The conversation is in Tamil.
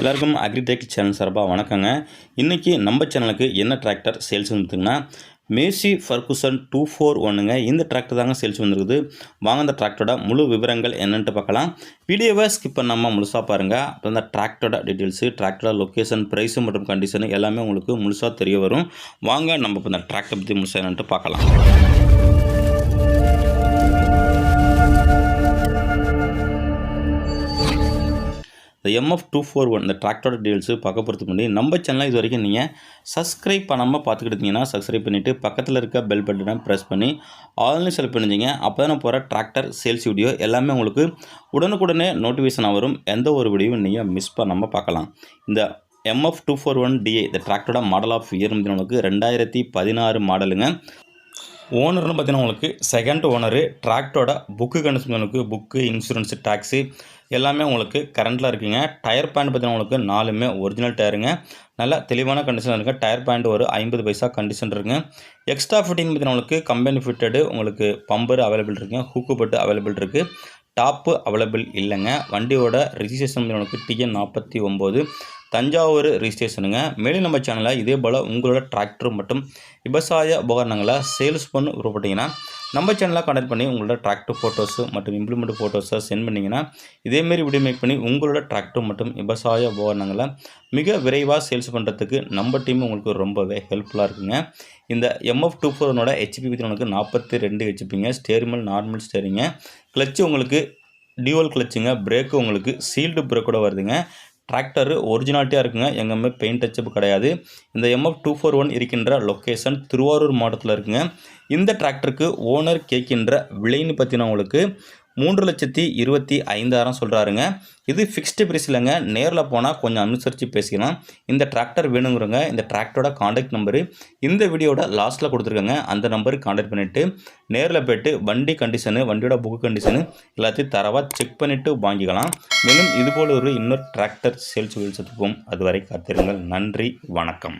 எல்லாருக்கும் அக்ரிடெக் சேனல் சார்பாக வணக்கங்க. இன்றைக்கி நம்ம சேனலுக்கு என்ன டிராக்டர் சேல்ஸ் வந்துட்டுங்கன்னா மேசி ஃபர்குசன் டூ ஃபோர் ஒன்றுங்க இந்த டிராக்டர் தாங்க சேல்ஸ் வந்துருக்குது. வாங்க அந்த டிராக்டரோட முழு விவரங்கள் என்னன்ட்டு பார்க்கலாம். வீடியோவை ஸ்கிப் பண்ணாமல் முழுசாக பாருங்கள் அப்புறம் அந்த டிராக்டரோட டீட்டெயில்ஸு டிராக்டரோட லொக்கேஷன் ப்ரைஸு மற்றும் கண்டிஷனு எல்லாமே உங்களுக்கு முழுசாக தெரிய வரும். வாங்க நம்ம இப்போ இந்த டிராக்டர் பற்றி முழுசாக என்னன்ட்டு பார்க்கலாம். இந்த எம்எஃப் டூ ஃபோர் ஒன் இந்த டிராக்டரோட டீல்ஸு பார்க்க போகிறதுக்கு முன்னாடி நம்ம சேனலை இது வரைக்கும் நீங்கள் சப்ஸ்கிரைப் பண்ணாமல் பார்த்துக்கிட்டிங்கன்னா சப்ஸ்கிரைப் பண்ணிவிட்டு பக்கத்தில் இருக்க பெல் பட்டனை ப்ரெஸ் பண்ணி ஆன்லைன் செலக்ட் பண்ணிச்சிங்க அப்போ தான் போகிற டிராக்டர் சேல்ஸ் வீடியோ எல்லாமே உங்களுக்கு உடனுக்குடனே நோட்டிஃபிகேஷன் வரும். எந்த ஒரு வீடியோவும் நீங்கள் மிஸ் பண்ணாமல் பார்க்கலாம். இந்த MF two four one DI இந்த டிராக்டரோட மாடல் ஆஃப் இயர் உங்களுக்கு ரெண்டாயிரத்தி பதினாறு மாடலுங்க ஓனர்னு பார்த்தீங்கன்னா உங்களுக்கு செகண்ட் ஓனரு டிராக்டரோட புக்கு கண்டிஷனுக்கு புக்கு இன்சூரன்ஸு டேக்ஸு எல்லாமே உங்களுக்கு கரண்டில் இருக்குங்க. டயர் பேண்ட் பார்த்தீங்கன்னா உங்களுக்கு நாலுமே ஒரிஜினல் டயருங்க நல்லா தெளிவான கண்டிஷன் இருக்குது டயர் பேண்ட் ஒரு ஐம்பது பைசா கண்டிஷன் இருக்குங்க. எக்ஸ்ட்ரா ஃபிட்டிங் பார்த்தீங்கன்னா உங்களுக்கு கம்பெனி ஃபிட்டடு உங்களுக்கு பம்பர் அவைலபிள் இருக்குங்க. ஹூக்கு பட்டு அவைலபிள் இருக்குது டாப்பு அவைலபிள் இல்லைங்க. வண்டியோட ரிஜிஸ்ட்ரேஷன் உங்களுக்கு டிஎன் நாற்பத்தி ஒம்பது. தஞ்சாவூர் ரிஜிஸ்ட்ரேஷனுங்க மேலும் நம்ம சேனலில் இதே போல் உங்களோட டிராக்டர் மற்றும் விவசாய உபகரணங்களை சேல்ஸ் பண்ண விருப்பப்பட்டீங்கன்னா நம்ம சேனலாக கனெக்ட் பண்ணி உங்களோட டிராக்டர் ஃபோட்டோஸு மற்றும் இம்ப்ளிமெண்ட் ஃபோட்டோஸை சென்ட் பண்ணிங்கன்னா இதேமாரி வீடியோ மேக் பண்ணி உங்களோட டிராக்டர் மற்றும் விவசாய உபகரணங்களை மிக விரைவாக சேல்ஸ் பண்ணுறதுக்கு நம்ம டீம் உங்களுக்கு ரொம்பவே ஹெல்ப்ஃபுல்லாக இருக்குங்க. இந்த எம்எஃப் டூ ஃபோரோட ஹெச்பி பற்றி உங்களுக்கு நாற்பத்தி ரெண்டு ஹெச்பிங்க ஸ்டேரிமல் நார்மல் ஸ்டேரிங்க கிளச்சு உங்களுக்கு டியூவல் கிளச்சுங்க பிரேக்கு உங்களுக்கு சீல்டு பிரேக்கோட வருதுங்க. டிராக்டர் ஒரிஜினாலிட்டியாக இருக்குங்க. எங்கேயுமே பெயிண்ட் டச்சப் கிடையாது. இந்த எம்எஃப் டூ ஃபோர் ஒன் இருக்கின்ற லொக்கேஷன் திருவாரூர் மாவட்டத்தில் இருக்குங்க. இந்த டிராக்டருக்கு ஓனர் கேட்கின்ற விலைன்னு பார்த்தீங்கன்னா உங்களுக்கு மூன்று லட்சத்தி இருபத்தி ஐந்தாயிரம் சொல்கிறாருங்க இது ஃபிக்ஸ்டு பிரைஸ் இல்லைங்க. நேரில் போனால் கொஞ்சம் அனுசரித்து பேசிக்கலாம். இந்த டிராக்டர் வேணுங்கிறவங்க இந்த டிராக்டரோட காண்டாக்ட் நம்பரு இந்த வீடியோட லாஸ்ட்டில் கொடுத்துருக்காங்க. அந்த நம்பருக்கு காண்டாக்ட் பண்ணிவிட்டு நேரில் போய்ட்டு வண்டி கண்டிஷனு வண்டியோட புக் கண்டிஷனு எல்லாத்தையும் தரவாக செக் பண்ணிவிட்டு வாங்கிக்கலாம். மேலும் இதுபோல் ஒரு இன்னொரு டிராக்டர் சேல்ஸ் வீல்ஸ் அதுவரை காத்திருங்கள். நன்றி வணக்கம்.